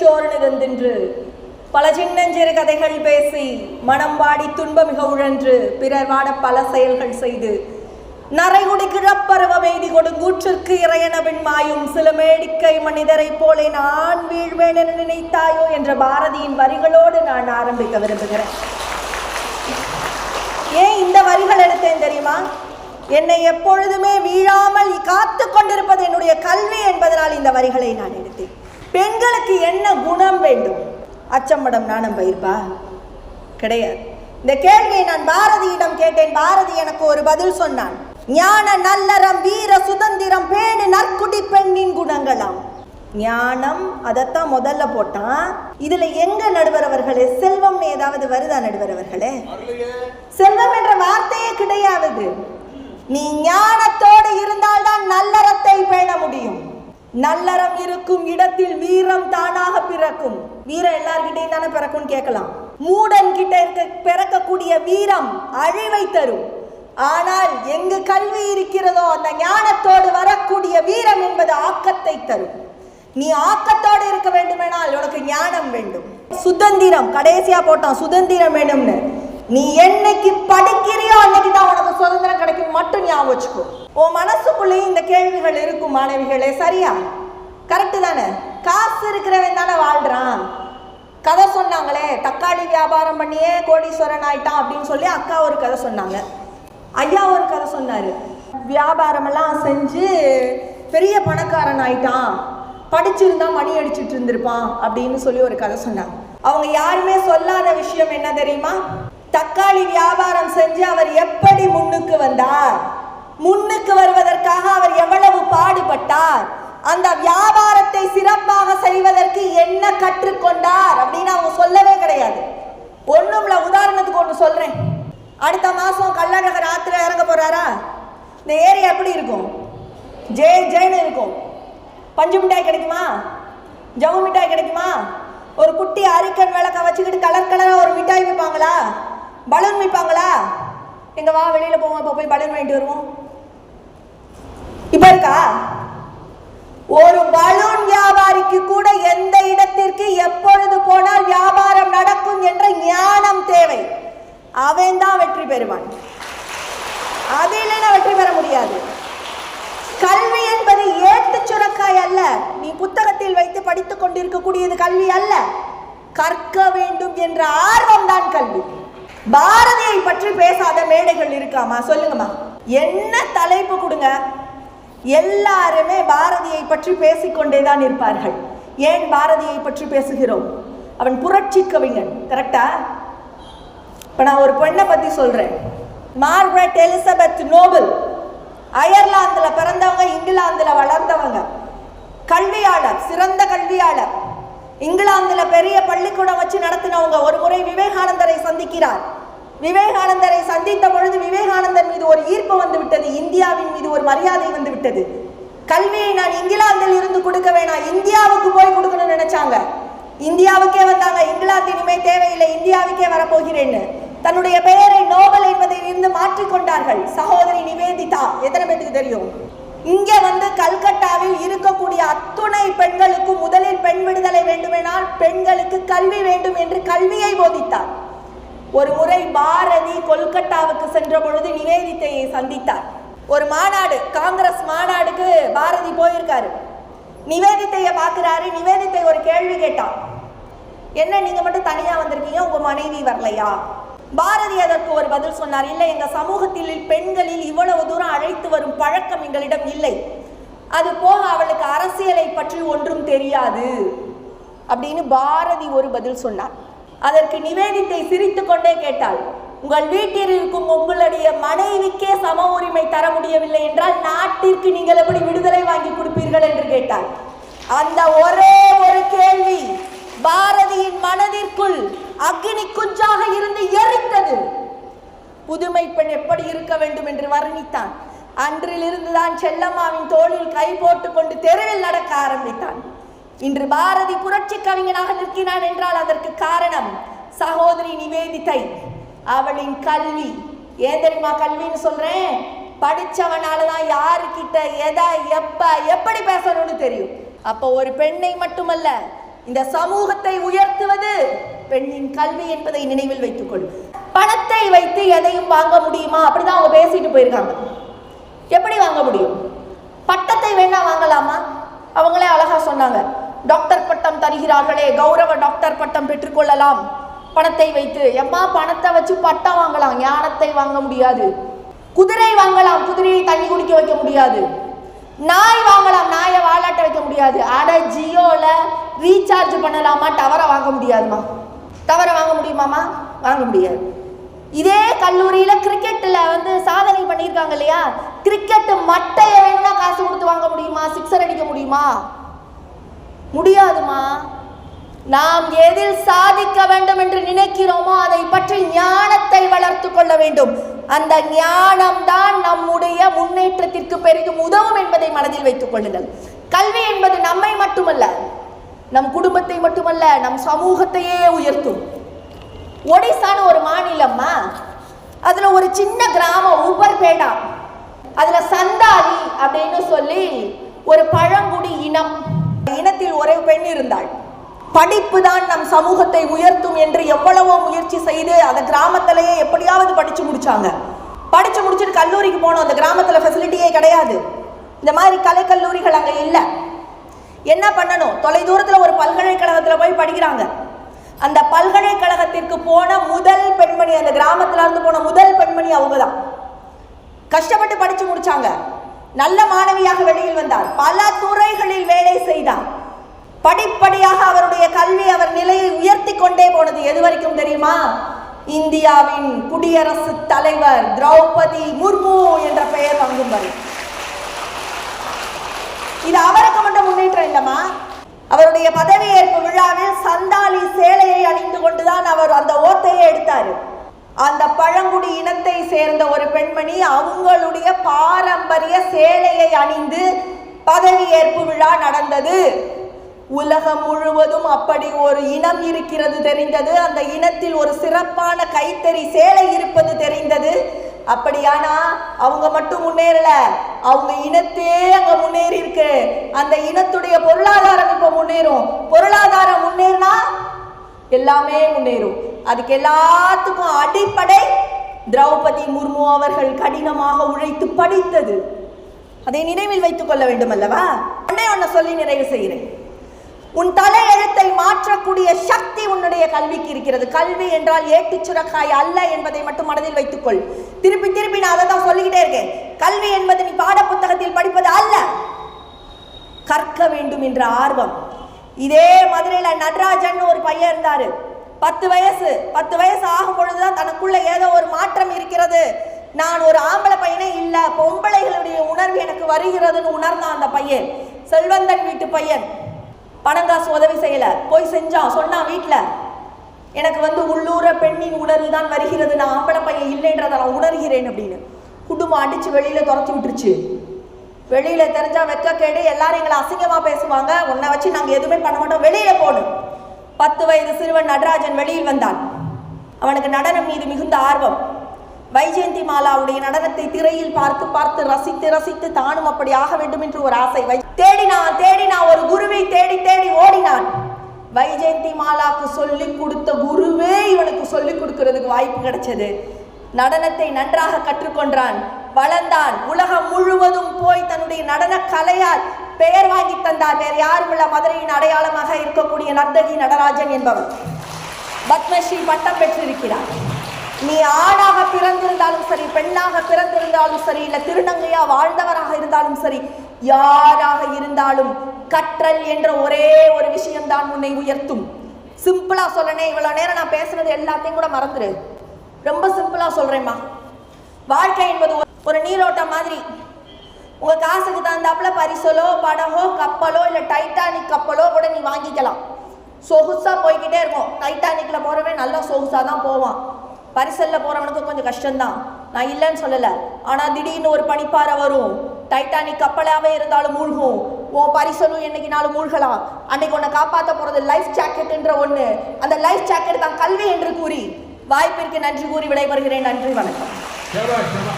சோறு தந்தின்று பல சின்னஞ்சிறு கதைகள் பேசி மனம் வாடி துன்பமிக உழன்று பிறர் வாட பல செயல்கள் செய்து. நரைகுடி கிழப்பருவ மெய்தி கொடுங்கூற்றிற்கு இறையனவின் மாயும் சில மேடிக்கை மனிதரைப் போலே நான் வீழ்வேன் என நினைத்தாயோ என்ற பாரதியின் வரிகளோடு நான் ஆரம்பிக்க விரும்புகிறேன். ஏன் இந்த வரிகள் எடுத்தேன் தெரியுமா? என்னை எப்பொழுதுமே வீழாமல் காத்து கொண்டிருப்பது என்னுடைய கல்வி என்பதனால் இந்த வரிகளை நான் எடுத்தேன். பெண்களுக்கு என்ன குணம் வேண்டும்? அச்சம்படம் நாணம் பயிர்ப்பா கிடையாது. இந்த கேள்வியை நான் பாரதியிடம் கேட்டேன். பாரதி எனக்கு ஒரு பதில் சொன்னான். ஞான நல்லறம் வீர சுதந்திரம் பேணு நற்குடி பெண்ணின் குணங்களாம். ஞானம் அதைத்தான் முதல்ல போட்டான் இதுல எங்க நடுவர் அவர்களே செல்வம் ஏதாவது வருதா நடுவர் அவர்களே செல்வம் என்ற வார்த்தையே கிடையாது. நீ ஞானத்தோடு இருந்தால்தான் நல்லறத்தை பேண முடியும். நல்லறம் இருக்கும் இடத்தில் வீரம் தானாக பிறக்கும். வீரம் எல்லார்கிட்டையும் தானே பிறக்கும்னு கேட்கலாம். மூடன் கிட்ட இருக்க பிறக்கக்கூடிய வீரம் அழிவை தரும். ஆனால் எங்கு கல்வி இருக்கிறதோ அந்த ஞானத்தோடு வரக்கூடிய வீரம் என்பது ஆக்கத்தை தரும். நீ ஆக்கத்தோடு இருக்க வேண்டுமெனால் உனக்கு ஞானம் வேண்டும். சுதந்திரம் கடைசியா போட்டான் சுதந்திரம் வேணும்னு. நீ என்னைக்கு படிக்கிறியோ அன்னைக்கு தான் உனக்கு சுதந்திரம் கிடைக்கும். மட்டும் ஞாபகம் வச்சுக்கோ. உன் மனசுக்குள்ளேயும் இந்த கேள்விகள் இருக்கும் மாணவிகளே சரியா? கரெக்டு தானே? காசு இருக்கிறவன் தானே வாழ்கிறான் கதை சொன்னாங்களே தக்காளி வியாபாரம் பண்ணியே கோடீஸ்வரன் ஆயிட்டான் அப்படின்னு சொல்லி அக்கா ஒரு கதை சொன்னாங்க. ஐயா ஒரு கதை சொன்னார். வியாபாரமெல்லாம் செஞ்சு பெரிய பணக்காரன் ஆயிட்டான். படிச்சிருந்தா மணி அடிச்சுட்டு இருந்திருப்பான் அப்படின்னு சொல்லி ஒரு கதை சொன்னாங்க. அவங்க யாருமே சொல்லாத விஷயம் என்ன தெரியுமா? தக்காளி வியாபாரம் செஞ்சு அவர் எப்படி முன்னுக்கு வந்தார்? முன்னுக்கு வருவதற்காக அவர் எவ்வளவு பாடுபட்டார்? அந்த வியாபாரத்தை சிறப்பாக செய்வதற்கு என்ன கற்றுக்கொண்டார் அப்படின்னு அவங்க சொல்லவே கிடையாது. ஒண்ணும்ல உதாரணத்துக்கு ஒன்று சொல்றேன். அடுத்த மாசம் கள்ளழகர் ஆத்திர இறங்க போறாரா? இந்த ஏரியா எப்படி இருக்கும்? ஜே ஜெயின்னு இருக்கும். பஞ்சு மிட்டாய் கிடைக்குமா? ஜவு மிட்டாய் கிடைக்குமா? ஒரு குட்டி அரிக்கன் விளக்க வச்சுக்கிட்டு கலர் கலராக ஒரு மிட்டாய் விற்பாங்களா? பலூன் விற்பாங்களா? எங்க வா வெளியில போவோம் இப்போ போய் பலூன் வாங்கிட்டு வருவோம். இப்போ இருக்கா? ஒரு பலூன் வியாபாரிக்கு கூட எந்த இடத்திற்கு எப்பொழுது போனால் வியாபாரம் நடக்கும் என்ற ஞானம் தேவை. அவன் தான் வெற்றி பெறுவான். அது இல்லைன்னா வெற்றி பெற முடியாது? கல்வி என்பது ஏட்டு சுரக்காய் அல்ல. நீ புத்தகத்தில் வைத்து படித்துக் கொண்டிருக்கக்கூடியது கல்வி அல்ல. கற்க வேண்டும் என்ற ஆர்வம் தான் கல்வி. பாரதியை பற்றி பேசாத மேடைகள் இருக்காமா? சொல்லுங்கம்மா. என்ன தலைப்பு கொடுங்க. எல்லாருமே பாரதியை பற்றி பேசிக்கொண்டே தான் இருப்பார்கள். ஏன் பாரதியை பற்றி பேசுகிறோம்? அவன் புரட்சி கவிஞன் கரெக்டா இப்போ நான் ஒரு பெண்ணை பற்றி சொல்கிறேன் மார்கரெட் எலிசபெத் நோபல். அயர்லாந்தில் பிறந்தவங்க இங்கிலாந்தில் வளர்ந்தவங்க. கல்வியாளர் சிறந்த கல்வியாளர். இங்கிலாந்தில் பெரிய பள்ளிக்கூடம் வச்சு நடத்தினவங்க. ஒரு முறை விவேகானந்தரை சந்திக்கிறார். விவேகானந்தரை சந்தித்த பொழுது விவேகானந்தர் மீது ஒரு ஈர்ப்பு வந்துவிட்டது இந்தியாவின் மீது ஒரு மரியாதை வந்து விட்டது. கல்வியை நான் இங்கிலாந்தில் இருந்து கொடுக்க வேணாம். இந்தியாவுக்கு போய் கொடுக்கணும்னு நினைச்சாங்க. இந்தியாவுக்கே வந்தாங்க. இங்கிலாந்து இனிமே தேவையில்லை. இந்தியாவுக்கே வரப்போகிறேன்னு. தன்னுடைய பெயரை நோபல் என்பதில் இருந்து மாற்றிக்கொண்டார்கள் சகோதரி நிவேதிதா. எத்தனை பேருக்கு தெரியும்? இங்கே வந்து கல்கட்டாவில் இருக்கக்கூடிய அத்துணை பெண்களுக்கும் முதலில் பெண் விடுதலை வேண்டுமெனால் பெண்களுக்கு கல்வி வேண்டும் என்று கல்வியை போதித்தார். ஒரு முறை பாரதி கொல்கட்டாவுக்கு சென்ற பொழுது நிவேதித்தையை சந்தித்தார். ஒரு மாநாடு காங்கிரஸ் மாநாடுக்கு பாரதி போயிருக்காரு. நிவேதித்தையை பார்க்குறாரு. நிவேதித்தை ஒரு கேள்வி கேட்டான். என்ன நீங்க மட்டும் தனியா வந்திருக்கீங்க? உங்க மனைவி வரலையா? பாரதி அதற்கு ஒரு பதில் சொன்னார். இல்லை எங்க சமூகத்தில் பெண்களில் இவ்வளவு தூரம் அழைத்து வரும் பழக்கம் எங்களிடம் இல்லை. அது போக அவளுக்கு அரசியலை பற்றி ஒன்றும் தெரியாது. அப்படின்னு பாரதி ஒரு பதில் சொன்னார். அதற்கு நிவேதித்தை சிரித்து கொண்டே கேட்டாள். உங்கள் வீட்டில் இருக்கும் உங்களுடைய மனைவிக்கே சம உரிமை தர முடியவில்லை என்றால் நாட்டிற்கு நீங்கள் எப்படி விடுதலை வாங்கி கொடுப்பீர்கள் என்று கேட்டார். அந்த ஒரே ஒரு கேள்வி பாரதியின் மனதிற்குள் அக்னி குஞ்சாக இருந்து எரித்தது. புதுமை பெண் எப்படி இருக்க வேண்டும் என்று வர்ணித்தான். அன்றிலிருந்துதான் செல்லம்மாவின் தோளில் கை போட்டுக்கொண்டு தெருவில் நடக்க ஆரம்பித்தான். இன்று பாரதி புரட்சி கவிஞனாக நிற்கிறான் என்றால் அதற்கு காரணம் சகோதரி நிவேதிதை. அவளின் கல்வி. ஏன் தெரியுமா கல்வின்னு சொல்கிறேன் படித்தவனால தான் யாருக்கிட்ட எதை எப்போ எப்படி பேசணும்னு தெரியும். அப்போ ஒரு பெண்ணை மட்டுமல்ல இந்த சமூகத்தை உயர்த்துவது பெண்ணின் கல்வி என்பதை நினைவில் வைத்துக் கொள் பணத்தை வைத்து எதையும் வாங்க முடியுமா? அப்படிதான் அவங்க பேசிட்டு போயிருக்காங்க. எப்படி வாங்க முடியும்? பட்டத்தை வேணா வாங்கலாமா? அவங்களே அழகா சொன்னாங்க. டாக்டர் பட்டம் தருகிறார்களே கௌரவ டாக்டர் பட்டம் பெற்றுக்கொள்ளலாம். பணத்தை வைத்து. எம்மா பணத்தை வச்சு பட்டம் வாங்கலாம். ஞானத்தை வாங்க முடியாது? குதிரை வாங்கலாம். குதிரையை தண்ணி குடிக்க வைக்க முடியாது. நாய் வாங்கலாம். நாயை வாழாட்ட வைக்க முடியாது. அட ஜியோல ரீசார்ஜ் பண்ணலாமா? டவரை வாங்க முடியாதுமா. டவரை வாங்க முடியுமாமா? வாங்க முடியாது. இதே கல்லூரியில கிரிக்கெட்ல வந்து சாதனை பண்ணியிருக்காங்க இல்லையா? கிரிக்கெட் மட்டையை வேணும்னா காசு கொடுத்து வாங்க முடியுமா? சிக்ஸர் அடிக்க முடியுமா? முடியாதுமா. நாம் எதில் சாதிக்க வேண்டும் என்று நினைக்கிறோமோ அதை பற்றி ஞானத்தை வளர்த்து கொள்ள வேண்டும். அந்த ஞானம் தான் நம்முடைய முன்னேற்றத்திற்கு பெரிதும் உதவும் என்பதை மனதில் வைத்துக் கொள்ளுங்கள். கல்வி என்பது நம்மை மட்டுமல்ல நம் குடும்பத்தை மட்டுமல்ல நம் சமூகத்தையே உயர்த்தும். ஒடிசான்னு ஒரு மாநிலம்மா அதுல ஒரு சின்ன கிராமம் உப்பர்பேடா அதுல சந்தாதி அப்படின்னு சொல்லி ஒரு பழங்குடி இனம். இனத்தில் ஒரே பெண் இருந்தாள். படிப்பு தான் நம் சமூகத்தை உயர்த்தும் என்று எவ்வளவோ முயற்சி செய்து அந்த கிராமத்திலேயே எப்படியாவது படித்து முடித்தாங்க படித்து முடிச்சுட்டு கல்லூரிக்கு போனோம். அந்த கிராமத்தில் ஃபெசிலிட்டியே கிடையாது. இந்த மாதிரி கலை கல்லூரிகள் இல்லை. என்ன பண்ணணும்? தொலைதூரத்தில் ஒரு பல்கலைக்கழகத்தில் போய் படிக்கிறாங்க. அந்த பல்கலைக்கழகத்திற்கு போன முதல் பெண்மணி அந்த கிராமத்துல இருந்து போன முதல் பெண்மணி அவங்க தான் கஷ்டப்பட்டு படித்து முடித்தாங்க நல்ல மாணவியாக வெளியில் வந்தார். பல துறைகளில் வேலை செய்தார் படிப்படியாக அவருடைய கல்வி அவர் நிலையை உயர்த்தி கொண்டே போனது எது வரைக்கும் தெரியுமா? இந்தியாவின் குடியரசு தலைவர் திரௌபதி முர்மு என்ற பெயர் வாங்கும் வரை. இது அவருக்கு மட்டும் முன்னேற்றம் இல்லம்மா. அவருடைய பதவியேற்பு விழாவில் சந்தாலி சேலையை அணிந்து கொண்டுதான் அவர் அந்த ஓத்தையை எடுத்தார். அந்த பழங்குடி இனத்தை சேர்ந்த ஒரு பெண்மணி அவங்களுடைய பாரம்பரிய சேலையை அணிந்து பதவியேற்பு விழா நடந்தது. உலகம் முழுவதும் அப்படி ஒரு இனம் இருக்கிறது தெரிந்தது. அந்த இனத்தில் ஒரு சிறப்பான கைத்தறி சேலை இருப்பது தெரிந்தது. அப்படியானா அவங்க மட்டும் முன்னேறல. அவங்க இனத்தே அங்க முன்னேறி இருக்கு. அந்த இனத்துடைய பொருளாதாரம் இப்ப முன்னேறும். பொருளாதாரம் முன்னேறினா எல்லாமே முன்னேறும். அதுக்கு எல்லாத்துக்கும் அடிப்படை திரௌபதி முர்மு அவர்கள் கடினமாக உழைத்து படித்தது. அதை நினைவில் வைத்துக் கொள்ள வேண்டும் அல்லவா உடனே ஒன்ன சொல்லி நிறைவு செய்கிறேன். உன் தலை எழுத்தை மாற்றக்கூடிய சக்தி உன்னுடைய கல்விக்கு இருக்கிறது. கல்வி என்றால் ஏட்டு சுரக்காய் அல்ல என்பதை மட்டும் மனதில் வைத்துக்கொள். திருப்பி திருப்பி நான் அதை தான் சொல்லிக்கிட்டே இருக்கேன். கல்வி என்பது நீ பாட புத்தகத்தில் படிப்பது அல்ல. கற்க வேண்டும் என்ற ஆர்வம். இதே மதுரையில் நடராஜன் ஒரு பையன் இருந்தாரு. பத்து வயசு பத்து வயசு ஆகும் பொழுதுதான் தனக்குள்ள ஏதோ ஒரு மாற்றம் இருக்கிறது. நான் ஒரு ஆம்பளை பையனே இல்லை பொம்பளைகளுடைய உணர்வு எனக்கு வருகிறதுன்னு உணர்ந்தான் அந்த பையன். செல்வந்தன் வீட்டு பையன். பணம் காசு உதவி செய்யலை. போய் செஞ்சான் சொன்னான் வீட்டில் எனக்கு வந்து உள்ளூர பெண்ணின் உணர்வு தான் வருகிறது. நான் ஆம்பளை பையன் இல்லைன்றதை நான் உணர்கிறேன் அப்படின்னு. குடும்பம் அடித்து வெளியில் துரத்தி விட்டுருச்சு. தெரிஞ்சால் தெரிஞ்சா வெக்கக்கேடு எல்லாரும் எங்களை அசிங்கமாக பேசுவாங்க. உன்னை வச்சு நாங்கள் எதுவுமே பண்ண மாட்டோம். வெளியில் போகணும் பத்து வயது சிறுவன் நடராஜன் வெளியில் வந்தான். அவனுக்கு நடனம் மீது மிகுந்த ஆர்வம். வைஜெயந்தி மாலாவுடைய நடனத்தை திரையில் பார்த்து பார்த்து ரசித்து ரசித்து தானும் அப்படி ஆக வேண்டும் என்று ஒரு ஆசை தேடினான் தேடினான் ஒரு குருவை தேடி தேடி ஓடினான். வைஜெயந்தி மாலாவுக்கு சொல்லி கொடுத்த குருவே இவனுக்கு சொல்லி கொடுக்கிறதுக்கு வாய்ப்பு கிடைச்சது. நடனத்தை நன்றாக கற்றுக்கொண்டான். வளர்ந்தான். உலகம் முழுவதும் போய் தன்னுடைய நடன கலையால் பெயர் வாங்கி தந்தார். வேறு யாரும் உள்ள மதுரையின் அடையாளமாக இருக்கக்கூடிய நர்தகி நடராஜன் என்பவர் பத்மஸ்ரீ பட்டம் பெற்றிருக்கிறார். நீ ஆணாக பிறந்திருந்தாலும் சரி பெண்ணாக பிறந்திருந்தாலும் சரி இல்ல திருநங்கையா வாழ்ந்தவராக இருந்தாலும் சரி யாராக இருந்தாலும் கற்றல் என்ற ஒரே ஒரு விஷயம்தான் உன்னை உயர்த்தும். சிம்பிளா சொல்லனே இவ்வளவு நேரம் நான் பேசுனது எல்லாத்தையும் கூட மறந்துரு. ரொம்ப சிம்பிளா சொல்றேம்மா. வாழ்க்கை என்பது ஒரு- ஒரு நீரோட்டம் மாதிரி. உங்க காசுக்கு தகுந்தாப்புல பரிசலோ படகோ கப்பலோ இல்ல டைட்டானிக் கப்பலோ கூட நீ வாங்கிக்கலாம். சொகுசா போய்கிட்டே இருக்கும். டைட்டானிக்ல போறவன் நல்லா சொகுசா தான் போவான். பரிசலில் போகிறவனுக்கும் கொஞ்சம் கஷ்டம்தான். நான் இல்லைன்னு சொல்லலை. ஆனால் திடீர்னு ஒரு பனிப்பாறை வரும். டைட்டானிக் கப்பலாகவே இருந்தாலும் மூழ்கும். உன் பரிசலும் என்னைக்கு நாளும் மூழ்கலாம். அன்னைக்கு உன்னை காப்பாற்ற போகிறது லைஃப் ஜாக்கெட்டுன்ற ஒன்று அந்த லைஃப் ஜாக்கெட் தான் கல்வி என்று கூறி. வாய்ப்பிற்கு நன்றி கூறி விடைபெறுகிறேன். நன்றி வணக்கம்.